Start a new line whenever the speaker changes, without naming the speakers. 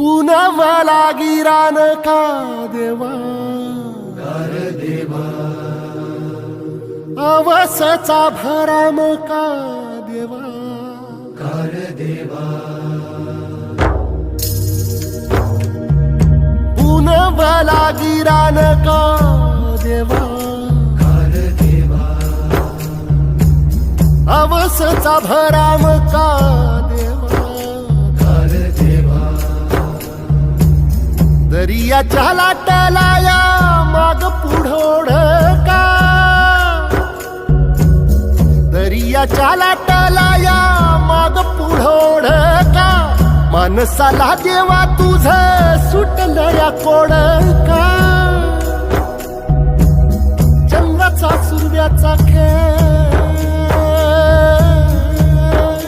पुनवला गिरान का देवा? अवसचा भराम का देवा? पुनवला गिरान का देवा? अवसचा भराम दरियाच्या लाटाला माग पुढोड का? दरियाच्या लाटाला माग पुढोड का? माणसाला देवा तुझ सुटलं या कोड का? चंद्राचा सूर्याचा खेळ